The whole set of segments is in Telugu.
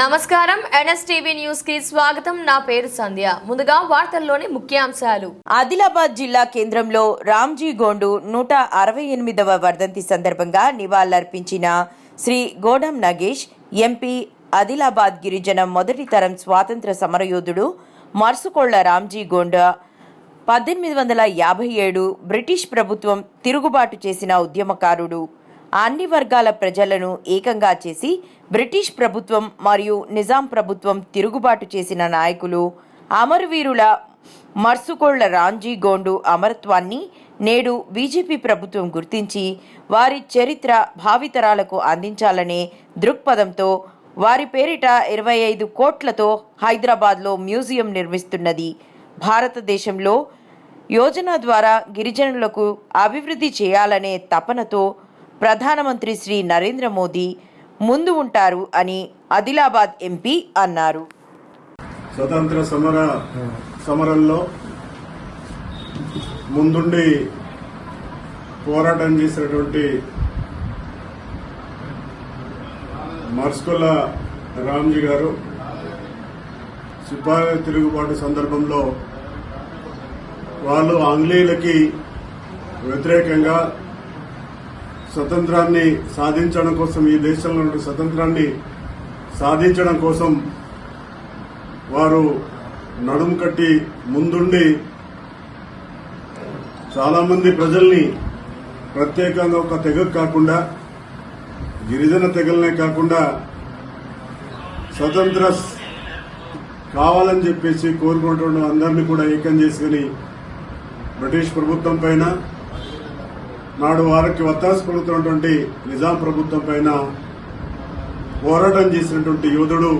నమస్కారం. ఎన్ఎస్టీవీ న్యూస్కి స్వాగతం. నా పేరు సంధ్య. ముందుగా వార్తల్లోని ముఖ్యాంశాలు. ఆదిలాబాద్ జిల్లా కేంద్రంలో రామ్జీ గోండు నూట అరవై ఎనిమిదవ వర్ధంతి సందర్భంగా నివాళులర్పించిన శ్రీ గోడం నగేష్ ఎంపీ ఆదిలాబాద్ గిరిజన మొదటి తరం స్వాతంత్ర సమరయోధుడు మర్సుకోళ్ళ రామ్జీ గోండా పద్దెనిమిది వందల యాభై ఏడు బ్రిటిష్ ప్రభుత్వం తిరుగుబాటు చేసిన ఉద్యమకారుడు. అన్ని వర్గాల ప్రజలను ఏకంగా చేసి బ్రిటిష్ ప్రభుత్వం మరియు నిజాం ప్రభుత్వం తిరుగుబాటు చేసిన నాయకులు అమరవీరుల మర్సుకోళ్ళ రాంజీ గోండు అమరత్వాన్ని నేడు బీజేపీ ప్రభుత్వం గుర్తించి వారి చరిత్ర భావితరాలకు అందించాలనే దృక్పథంతో వారి పేరిట ఇరవై ఐదు కోట్లతో హైదరాబాద్లో మ్యూజియం నిర్మిస్తున్నది. భారతదేశంలో యోజన ద్వారా గిరిజనులకు అభివృద్ధి చేయాలనే తపనతో ప్రధానమంత్రి శ్రీ నరేంద్ర మోదీ ముందు ఉంటారు అని ఆదిలాబాద్ ఎంపీ అన్నారు. స్వతంత్ర సమర సమరంలో ముందుండి పోరాటం చేసినటువంటి మర్స్కుల రామ్జీ గారు సిపాయి తిరుగుబాటు సందర్భంలో వాళ్ళు ఆంగ్లేయులకి వ్యతిరేకంగా స్వతంత్రాన్ని సాధించడం కోసం ఈ దేశంలో స్వతంత్రాన్ని సాధించడం కోసం వారు నడుము కట్టి ముందుండి చాలా మంది ప్రజల్ని ప్రత్యేకంగా ఒక తెగ కాకుండా గిరిజన తెగలనే కాకుండా స్వతంత్ర కావాలని చెప్పేసి కోరుకుంటున్న అందరినీ కూడా ఏకం చేసుకుని బ్రిటిష్ ప్రభుత్వం పైన నాడు వారికి వత్తాసు పడుతున్నటువంటి నిజాం ప్రభుత్వం పైన పోరాటం చేసినటువంటి యోధుడు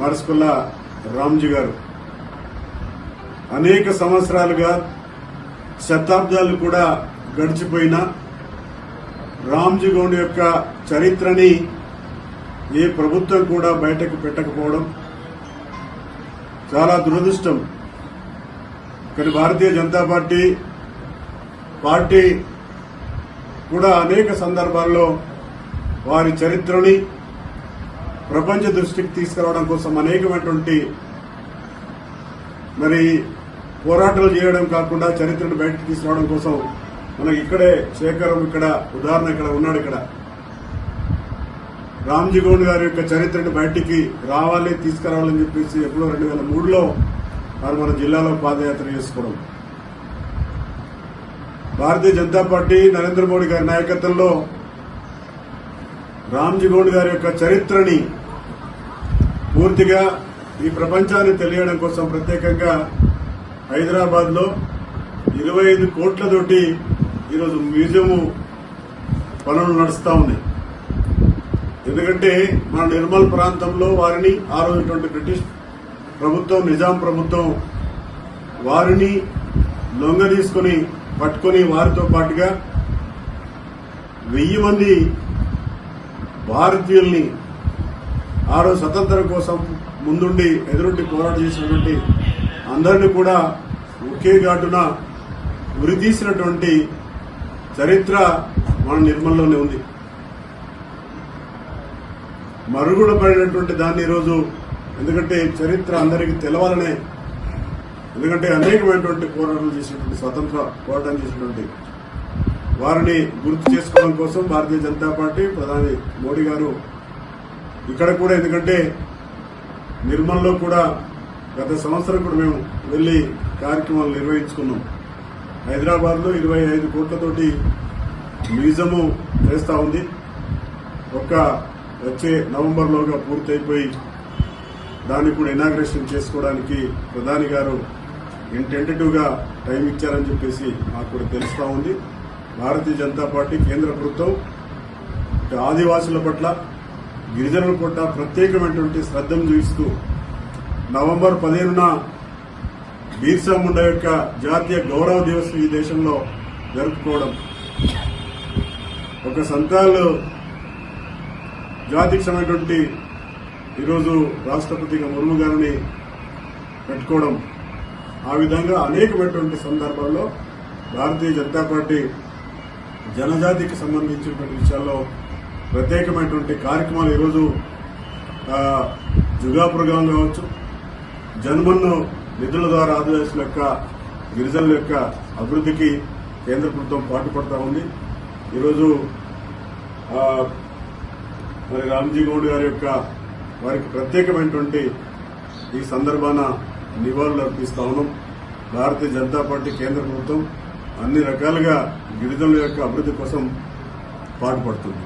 మరసుకుల్లా రామ్జీ గారు. అనేక సంవత్సరాలుగా శతాబ్దాలు కూడా గడిచిపోయిన రామ్జీ గౌండ్ యొక్క చరిత్రని ఏ ప్రభుత్వం కూడా బయటకు పెట్టకపోవడం చాలా దురదృష్టం. కానీ భారతీయ జనతా పార్టీ పార్టీ కూడా అనేక సందర్భాల్లో వారి చరిత్రని ప్రపంచ దృష్టికి తీసుకురావడం కోసం అనేకమైనటువంటి మరి పోరాటాలు చేయడం కాకుండా చరిత్రను బయటకు తీసుకురావడం కోసం మనకి ఇక్కడే శేఖరం ఇక్కడ ఉదాహరణ ఇక్కడ ఉన్నాడు ఇక్కడ. రామ్జీ గౌడ్ గారి యొక్క చరిత్రను బయటికి రావాలి తీసుకురావాలని చెప్పేసి ఎప్పుడో రెండు వేల మూడులో వారు మన జిల్లాలో పాదయాత్ర చేసుకోవడం. భారతీయ జనతా పార్టీ నరేంద్ర మోడీ గారి నాయకత్వంలో రామ్జీ గౌడ్ గారి యొక్క చరిత్రని పూర్తిగా ఈ ప్రపంచాన్ని తెలియడం కోసం ప్రత్యేకంగా హైదరాబాద్లో ఇరవై ఐదు కోట్లతోటి ఈరోజు మ్యూజియం పనులు నడుస్తా ఉన్నాయి ఎందుకంటే మన నిర్మల్ ప్రాంతంలో వారిని ఆ రోజుటువంటి బ్రిటిష్ ప్రభుత్వం నిజాం ప్రభుత్వం వారిని లొంగ తీసుకుని పట్టుకొని వారితో పాటుగా వెయ్యి మంది భారతీయుల్ని ఆరో స్వతంత్రం కోసం ముందుండి ఎదురుండి పోరాటం చేసినటువంటి అందరిని కూడా ఒకే ఘాటున ఉరితీసినటువంటి చరిత్ర మన నిర్మల్లోనే ఉంది. మరుగున పడినటువంటి దాన్ని ఈరోజు ఎందుకంటే చరిత్ర అందరికీ తెలవాలనే ఎందుకంటే అనేకమైనటువంటి పోరాటాలు చేసినటువంటి స్వతంత్ర పోరాటం చేసినటువంటి వారిని గుర్తు చేసుకోవడం కోసం భారతీయ జనతా పార్టీ ప్రధాని మోడీ గారు ఇక్కడ కూడా ఎందుకంటే నిర్మల్లో కూడా గత సంవత్సరం కూడా మేము వెళ్ళి కార్యక్రమాలు నిర్వహించుకున్నాం. హైదరాబాద్లో ఇరవై ఐదు కోట్లతోటి మ్యూజియము చేస్తా ఉంది. ఒక వచ్చే నవంబర్లోగా పూర్తయిపోయి దాన్ని కూడా ఇనాగ్రేషన్ చేసుకోవడానికి ప్రధాని గారు టెంటేటివ్ టైం ఇచ్చారని చెప్పేసి మాకు కూడా తెలుస్తూ ఉంది. భారతీయ జనతా పార్టీ కేంద్ర ప్రభుత్వం ఆదివాసుల పట్ల గిరిజనుల పట్ల ప్రత్యేకమైనటువంటి శ్రద్ధను చూపిస్తూ నవంబర్ పదిహేనున బీర్సా ముండా యొక్క జాతీయ గౌరవ దివస్ ఈ దేశంలో జరుపుకోవడం. ఒక సంతాలు జాతికి సంబంధించినటువంటి ఈరోజు రాష్ట్రపతిగా ముర్ము గారిని పెట్టుకోవడం. ఆ విధంగా అనేకమైనటువంటి సందర్భాల్లో భారతీయ జనతా పార్టీ జనజాతికి సంబంధించినటువంటి విషయాల్లో ప్రత్యేకమైనటువంటి కార్యక్రమాలు ఈరోజు ఆ, కావచ్చు జన్మన్ను నిధుల ద్వారా ఆదివాసుల యొక్క గిరిజనుల యొక్క అభివృద్ధికి కేంద్ర ప్రభుత్వం పాటుపడతా ఉంది. ఈరోజు మరి రామ్జీ గౌడ్ గారి యొక్క వారికి ప్రత్యేకమైనటువంటి ఈ సందర్భాన నివాళులు అర్పిస్తా ఉన్నాం. భారతీయ జనతా పార్టీ కేంద్ర ప్రభుత్వం అన్ని రకాలుగా గిరిజనుల యొక్క అభివృద్ధి కోసం పాటుపడుతుంది.